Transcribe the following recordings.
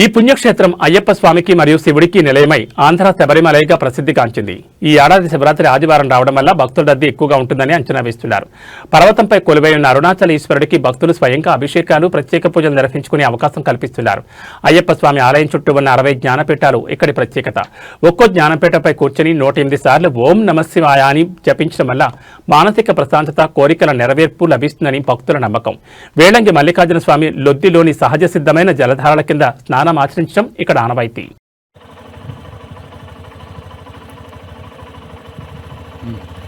ఈ పుణ్యక్షేత్రం అయ్యప్ప స్వామికి మరియు శివుడికి నిలయమై ఆంధ్ర శబరిమలైగా ప్రసిద్ధిగాంచింది ఈ ఏడాది శివరాత్రి ఆదివారం రావడం వల్ల భక్తుల రద్దీ ఎక్కువగా ఉంటుందని అంచనా వేస్తున్నారు. పర్వతంపై కొలువై ఉన్న అరుణాచల ఈశ్వరుడికి భక్తులు స్వయంగా అభిషేకాలు ప్రత్యేక పూజలు నిర్వహించుకునే అవకాశం కల్పిస్తున్నారు. అయ్యప్ప స్వామి ఆలయం చుట్టూ ఉన్న అరవై జ్ఞానపీఠాలు ఇక్కడి ప్రత్యేకత. ఒక్కో జ్ఞానపీఠపై కూర్చొని నూట ఎనిమిది సార్లు ఓం నమశివాయ అని జపించడం వల్ల మానసిక ప్రశాంతత కోరికల నెరవేర్పు లభిస్తుందని భక్తుల నమ్మకం. వేళంగి మల్లికార్జున స్వామి లొద్దిలోని సహజ సిద్ధమైన జలధారల కింద స్నానం ఆచరించడం ఇక్కడ ఆనవాయితీ. Hmm.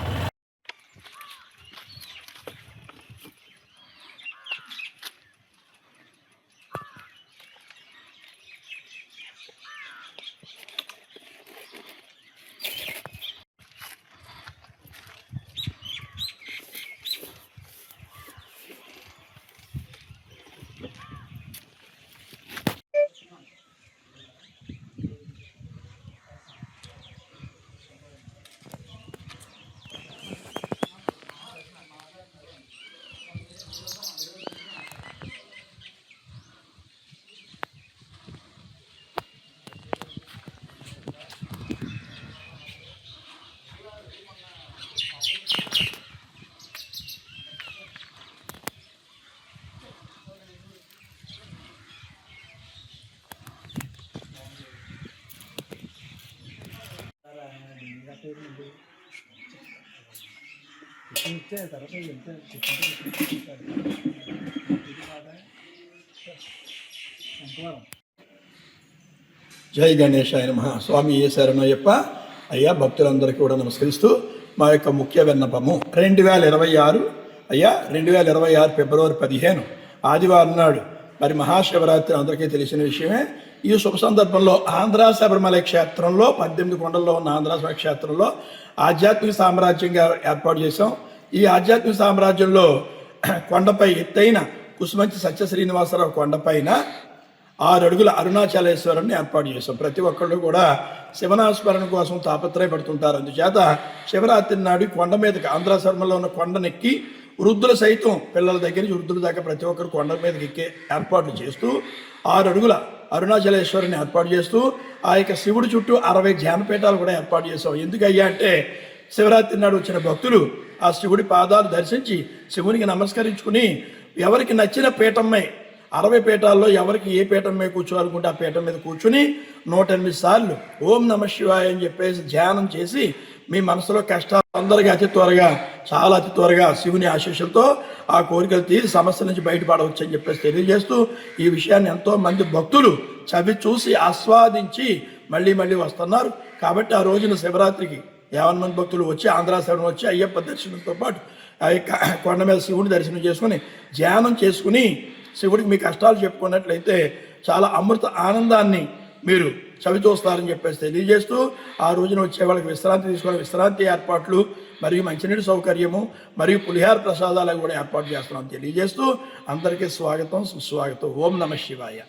జై గణేశాయన మహా స్వామి ఏ శరణయ్యప్ప. అయ్యా భక్తులందరికీ కూడా నమస్కరిస్తూ మా యొక్క ముఖ్య విన్నపము. రెండు వేల ఇరవై ఆరు అయ్యా రెండు వేల ఇరవై ఆరు ఫిబ్రవరి పదిహేను ఆదివారం నాడు. మరి మహాశివరాత్రి అందరికీ తెలిసిన విషయమే ఈ శుభ సందర్భంలో ఆంధ్ర శబరిమల క్షేత్రంలో పద్దెనిమిది కొండల్లో ఉన్న ఆంధ్ర క్షేత్రంలో ఆధ్యాత్మిక సామ్రాజ్యంగా ఏర్పాటు చేశాం. ఈ ఆధ్యాత్మిక సామ్రాజ్యంలో కొండపై ఎత్తైన కుసుమంచి సత్య శ్రీనివాసరావు కొండపైన ఆరు అడుగుల అరుణాచలేశ్వరుని ఏర్పాటు చేశాం. ప్రతి ఒక్కళ్ళు కూడా శివనాస్మరణ కోసం తాపత్రయపడుతుంటారు. అందుచేత శివరాత్రి నాడు కొండ మీదకి ఆంధ్ర శర్మలో ఉన్న కొండనెక్కి వృద్ధులు సైతం పిల్లల దగ్గర నుంచి వృద్ధుల దాకా ప్రతి ఒక్కరు కొండల మీదకి ఎక్కే ఏర్పాట్లు చేస్తూ ఆరు అడుగుల అరుణాచలేశ్వరుని ఏర్పాటు చేస్తూ ఆ యొక్క శివుడి చుట్టూ అరవై ధ్యానపీఠాలు కూడా ఏర్పాటు చేసాం ఎందుకయ్యా అంటే శివరాత్రి నాడు వచ్చిన భక్తులు ఆ శివుడి పాదాలు దర్శించి శివునికి నమస్కరించుకుని ఎవరికి నచ్చిన పీఠమ్మై అరవై పీఠాల్లో ఎవరికి ఏ పీఠం మీద కూర్చోవాలనుకుంటే ఆ పీఠం మీద కూర్చుని నూట ఎనిమిది సార్లు ఓం నమ శివాయ అని చెప్పేసి ధ్యానం చేసి మీ మనసులో కష్టాలు అందరికీ అతి త్వరగా చాలా అతి త్వరగా శివుని ఆశీస్సులతో ఆ కోరికలు తీసి సమస్య నుంచి బయటపడవచ్చు అని చెప్పేసి తెలియజేస్తూ ఈ విషయాన్ని ఎంతో మంది భక్తులు చవి చూసి ఆస్వాదించి మళ్ళీ మళ్ళీ వస్తున్నారు. కాబట్టి ఆ రోజున శివరాత్రికి యావన్ మంది భక్తులు వచ్చి ఆంధ్ర శరణం వచ్చి అయ్యప్ప దర్శనంతో పాటు ఆ కొండ మీద శివుని దర్శనం చేసుకుని ధ్యానం చేసుకుని శివుడికి మీ కష్టాలు చెప్పుకున్నట్లయితే చాలా అమృత ఆనందాన్ని మీరు చవి చూస్తారని చెప్పేసి తెలియజేస్తూ ఆ రోజున వచ్చే వాళ్ళకి విశ్రాంతి తీసుకునే విశ్రాంతి ఏర్పాట్లు మరియు మంచినీటి సౌకర్యము మరియు పులిహార ప్రసాదాలు కూడా ఏర్పాటు చేస్తున్నాం తెలియజేస్తూ అందరికీ స్వాగతం సుస్వాగతం. ఓం నమ శివాయ.